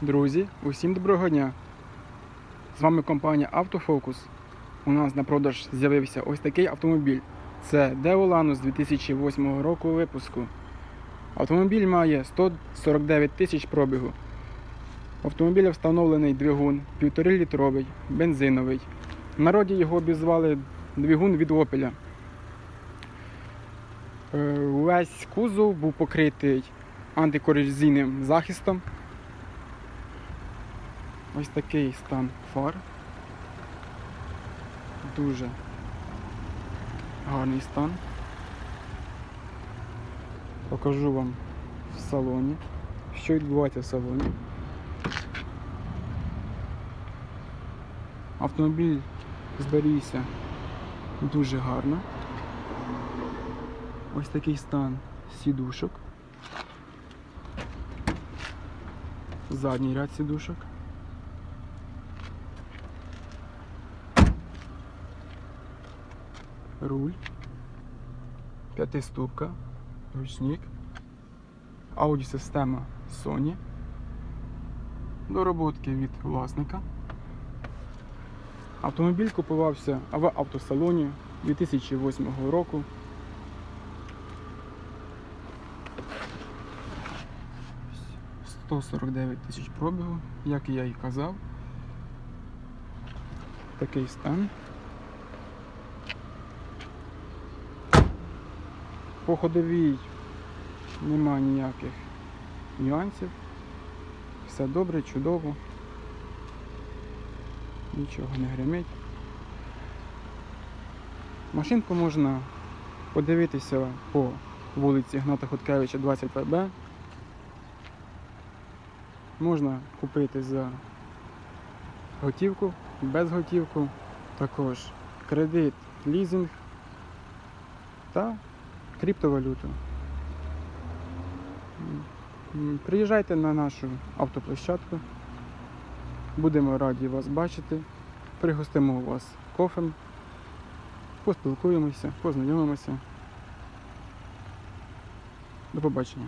Друзі, усім доброго дня! З вами компанія Автофокус. У нас на продаж з'явився ось такий автомобіль. Це Lanus 2008 року випуску. Автомобіль має 149 тисяч пробігу. У автомобіля встановлений двигун 1,5 літровий, бензиновий. В народі його обізвали двигун від Opel. Е, Весь кузов був покритий антикорозійним захистом. Ось такий стан фар. Дуже гарний стан. Покажу вам в салоні, що відбувається в салоні. Автомобіль зберігся дуже гарно. Ось такий стан сідушок. Задній ряд сідушок. Руль. П'ятиступка. Ручник. Аудіосистема Sony. Дороботки від власника. Автомобіль купувався в автосалоні 2008 року. – 149 тисяч пробігу, як я і казав. Такий стан. По ходовій нема ніяких нюансів. Все добре, чудово. Нічого не гримить. Машинку можна подивитися по вулиці Гната Хоткевича 20 ВБ. Можна купити за готівку, без готівку, також кредит, лізинг та криптовалюту. Приїжджайте на нашу автоплощадку. Будемо раді вас бачити. Пригостимо вас кофем, поспілкуємося, познайомимося. До побачення.